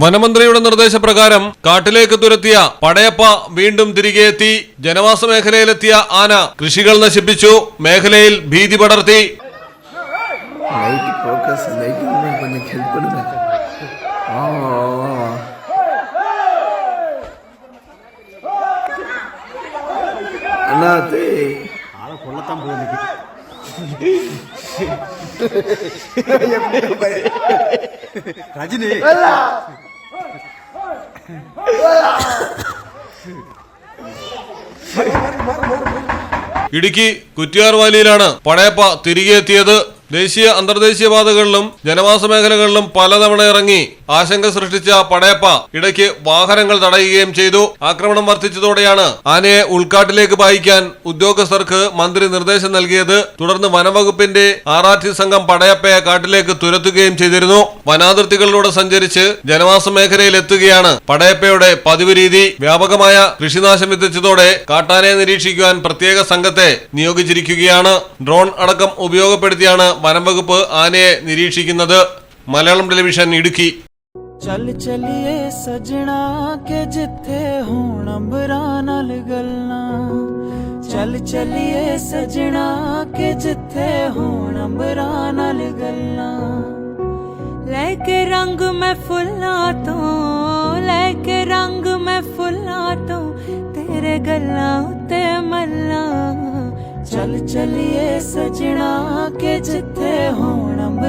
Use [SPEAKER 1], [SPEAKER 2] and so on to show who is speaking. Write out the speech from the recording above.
[SPEAKER 1] വനമന്ത്രിയുടെ നിർദ്ദേശപ്രകാരം കാട്ടിലേക്ക് തുരത്തിയ പടയപ്പ വീണ്ടും തിരികെ എത്തി. ജനവാസ മേഖലയിലെത്തിയ ആന കൃഷികൾ നശിപ്പിച്ചു. മേഖലയിൽ ഭീതി പടർത്തി.
[SPEAKER 2] കൊള്ളത്താൻ പോയി രജനി.
[SPEAKER 1] ഇടുക്കി കുറ്റിയാർവാലിയിലാണ് പടയപ്പ തിരികെ എത്തിയത്. ദേശീയ അന്തർദേശീയ പാതകളിലും ജനവാസ മേഖലകളിലും പലതവണ ഇറങ്ങി. ആശങ്ക സൃഷ്ടിച്ച പടയപ്പ ഇടയ്ക്ക് വാഹനങ്ങൾ തടയുകയും ചെയ്തു. ആക്രമണം വർദ്ധിച്ചതോടെയാണ് ആനയെ ഉൾക്കാട്ടിലേക്ക് പായിക്കാൻ ഉദ്യോഗസ്ഥർക്ക് മന്ത്രി നിർദ്ദേശം നൽകിയത്. തുടർന്ന് വനംവകുപ്പിന്റെ ആർ സംഘം പടയപ്പയെ കാട്ടിലേക്ക് തുരത്തുകയും ചെയ്തിരുന്നു. വനാതിർത്തികളിലൂടെ സഞ്ചരിച്ച് ജനവാസ മേഖലയിൽ എത്തുകയാണ് പടയപ്പയുടെ പതിവ് രീതി. വ്യാപകമായ കൃഷിനാശം വിതച്ചതോടെ കാട്ടാനെ നിരീക്ഷിക്കുവാൻ പ്രത്യേക സംഘത്തെ നിയോഗിച്ചിരിക്കുകയാണ്. ഡ്രോൺ അടക്കം ഉപയോഗപ്പെടുത്തിയാണ് വനംവകുപ്പ് ആനയെ നിരീക്ഷിക്കുന്നത്. മലയാളം ടെലിവിഷൻ ഇടുക്കി.
[SPEAKER 3] ਚੱਲ ਚਲੀਏ ਸਜਣਾ ਕਿ ਜਿੱਥੇ ਹੋਣ ਅੰਬਰਾਂ ਨਾਲ ਗੱਲਾਂ। ਚੱਲ ਚਲੀਏ ਸਜਣਾ ਕਿ ਜਿੱਥੇ ਹੋਣ ਅੰਬਰਾਂ ਨਾਲ ਗੱਲਾਂ। ਲੈ ਕੇ ਰੰਗ ਮੈਂ ਫੁੱਲਾਂ ਤੋਂ, ਲੈ ਕੇ ਰੰਗ ਮੈਂ ਫੁੱਲਾਂ ਤੋਂ, ਤੇਰੇ ਗੱਲਾਂ ਉੱਤੇ ਮੱਲਾਂ। ਚੱਲ ਚਲੀਏ ਸਜਣਾ ਕਿ ਜਿੱਥੇ ਹੋਣ ਅੰਬਰਾਂ